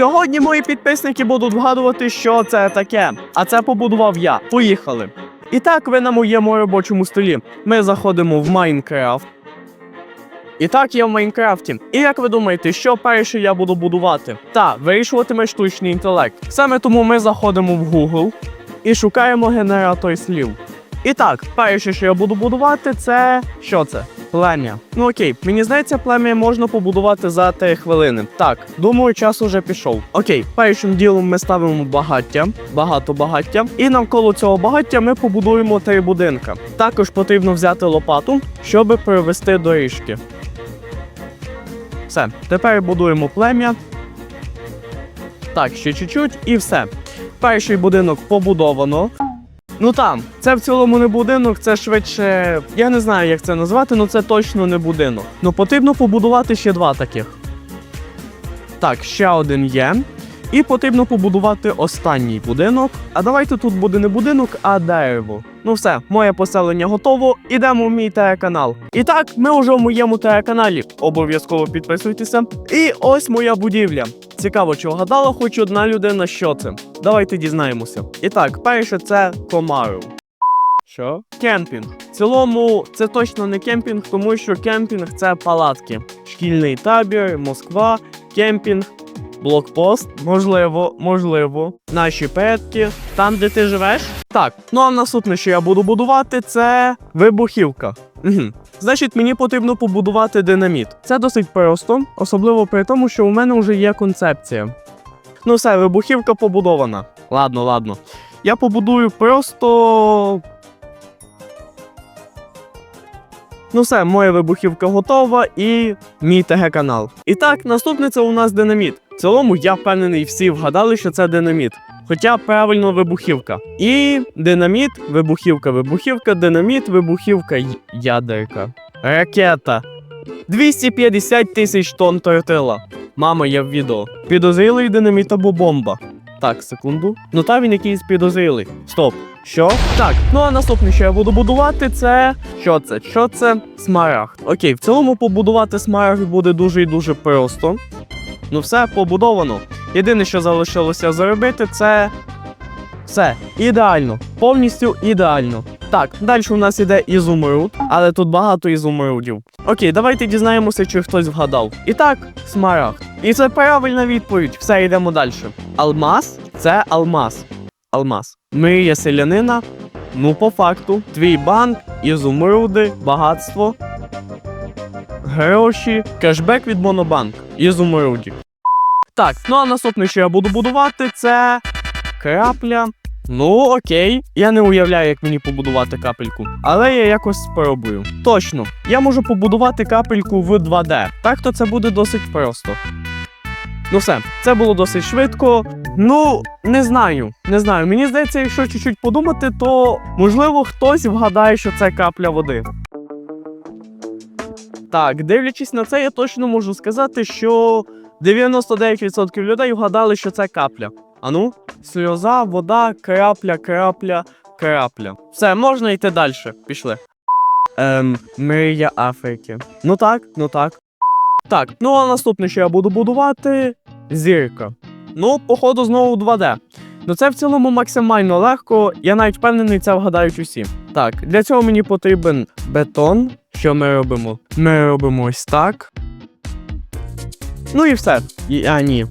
Сьогодні мої підписники будуть вгадувати, що це таке. А це побудував я. Поїхали. І так, ви на моєму робочому столі. Ми заходимо в Майнкрафт. І так, я в Майнкрафті. І як ви думаєте, що перше я буду будувати? Та, вирішуватиме штучний інтелект. Саме тому ми заходимо в Google і шукаємо генератор слів. І так, перше, що я буду будувати, це що це? Плем'я. Ну окей, мені здається, плем'я можна побудувати за 3 хвилини. Так, думаю, час уже пішов. Окей, першим ділом ми ставимо багаття, багато багаття, і навколо цього багаття ми побудуємо три будинка. Також потрібно взяти лопату, щоб провести доріжки. Все, тепер будуємо плем'я. Так, ще чуть-чуть і все. Перший будинок побудовано. Ну там, це в цілому не будинок, це швидше. Я не знаю, як це назвати, але це точно не будинок. Ну потрібно побудувати ще два таких. Так, ще один є. І потрібно побудувати останній будинок. А давайте тут буде не будинок, а дерево. Ну все, моє поселення готово. Ідемо в мій телеканал. І так, ми вже в моєму телеканалі. Обов'язково підписуйтеся. І ось моя будівля. Цікаво, чи вгадала хоч одна людина, що це. Давайте дізнаємося. І так, перше це комару. Що? Кемпінг. В цілому, це точно не кемпінг, тому що кемпінг це палатки. Шкільний табір, Москва, кемпінг, блокпост, можливо, можливо, наші предки. Там, де ти живеш? Так, ну а наступне, що я буду будувати, це вибухівка. Угу. Значить, мені потрібно побудувати динаміт. Це досить просто, особливо при тому, що у мене вже є концепція. Ну все, вибухівка побудована. Ладно, ладно. Я побудую просто. Ну все, моя вибухівка готова і мій ТГ-канал. І так, наступне це у нас динаміт. В цілому я впевнений, всі вгадали, що це динаміт. Хоча правильно вибухівка. І динаміт, вибухівка, вибухівка, динаміт, вибухівка, ядерка. Ракета. 250 тисяч тонн тортила. Мама, я в відео. Підозрілий динаміт або бомба. Так, секунду. Ну та він якийсь підозрілий. Стоп. Що? Так, ну а наступне, що я буду будувати, це. Що це? Що це? Смарагд. Окей, в цілому побудувати смарагд буде дуже і дуже просто. Ну все, побудовано. Єдине, що залишилося зробити, це. Все, ідеально. Повністю ідеально. Так, далі у нас іде ізумруд, але тут багато ізумрудів. Окей, давайте дізнаємося, чи хтось вгадав. І так, смарагд. І це правильна відповідь. Все, йдемо далі. Алмаз це алмаз. Алмаз. Мрія селянина. Ну, по факту, твій банк, ізумруди, багатство, гроші, кешбек від Монобанк, ізумруді. Так, ну а наступне, що я буду будувати, це крапля. Ну, окей, я не уявляю, як мені побудувати капельку, але я якось спробую. Точно, я можу побудувати капельку в 2D. Так то це буде досить просто. Ну все, це було досить швидко. Ну, не знаю, не знаю. Мені здається, якщо чуть-чуть подумати, то можливо хтось вгадає, що це капля води. Так, дивлячись на це, я точно можу сказати, що 99% людей вгадали, що це капля. Ану, сльоза, вода, крапля, крапля, крапля. Все, можна йти далі. Пішли. Ем, мрія Африки. Ну так, ну так. Так, ну а наступне, що я буду будувати зірка. Ну, походу, знову 2D. Ну це в цілому максимально легко, я навіть впевнений, це вгадають усі. Так, для цього мені потрібен бетон. Що ми робимо? Ми робимо ось так. Ну і все. І, а, ні.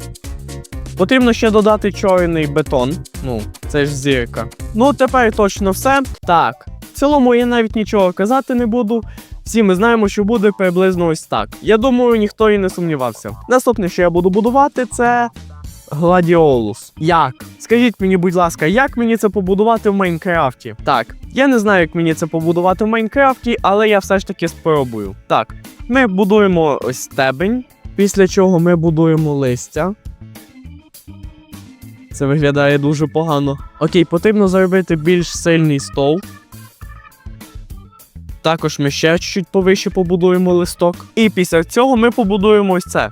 Потрібно ще додати чорний бетон. Ну, це ж зірка. Ну, тепер точно все. Так. В цілому я навіть нічого казати не буду. Всі ми знаємо, що буде приблизно ось так. Я думаю, ніхто і не сумнівався. Наступне, що я буду будувати, це Гладіолус. Як? Скажіть мені, будь ласка, як мені це побудувати в Майнкрафті? Так, я не знаю, як мені це побудувати в Майнкрафті, але я все ж таки спробую. Так, ми будуємо ось стебень, після чого ми будуємо листя. Це виглядає дуже погано. Окей, потрібно зробити більш сильний стол. Також ми ще чуть повище побудуємо листок. І після цього ми побудуємо ось це.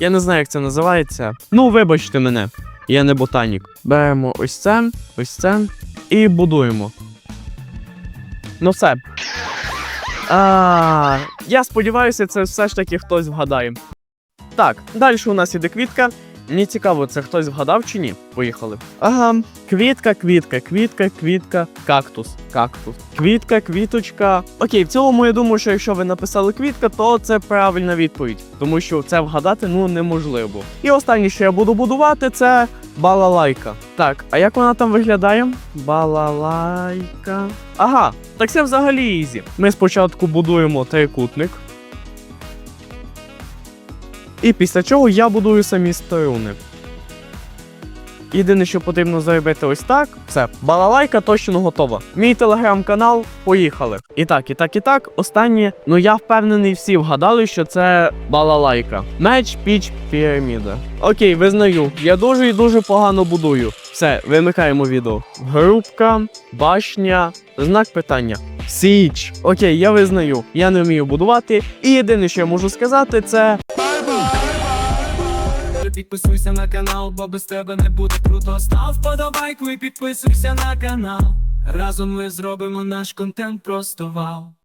Я не знаю, як це називається. Ну, вибачте мене, я не ботанік. Беремо ось це, ось це і будуємо. Ну все. А, я сподіваюся, це все ж таки хтось вгадає. Так, далі у нас іде квітка. Мені цікаво, це хтось вгадав чи ні? Поїхали. Ага. Квітка, квітка, квітка, квітка, кактус, кактус. Квітка, квіточка. Окей, в цілому я думаю, що якщо ви написали квітка, то це правильна відповідь, тому що це вгадати ну неможливо. І останнє, що я буду будувати, це балалайка. Так, а як вона там виглядає? Балалайка. Ага, так це взагалі ізі. Ми спочатку будуємо трикутник. І після чого я будую самі струни. Єдине, що потрібно зробити ось так. Все, балалайка точно готова. Мій телеграм-канал, поїхали. І так, і так, і так. Останнє, ну я впевнений, всі вгадали, що це балалайка. Меч, піч, піраміда. Окей, визнаю, я дуже і дуже погано будую. Все, вимикаємо відео. Групка, башня, знак питання. Січ. Окей, я визнаю, я не вмію будувати. І єдине, що я можу сказати, це Підписуйся на канал, бо без тебе не буде круто. Став подобайку і підписуйся на канал. Разом ми зробимо наш контент просто вау.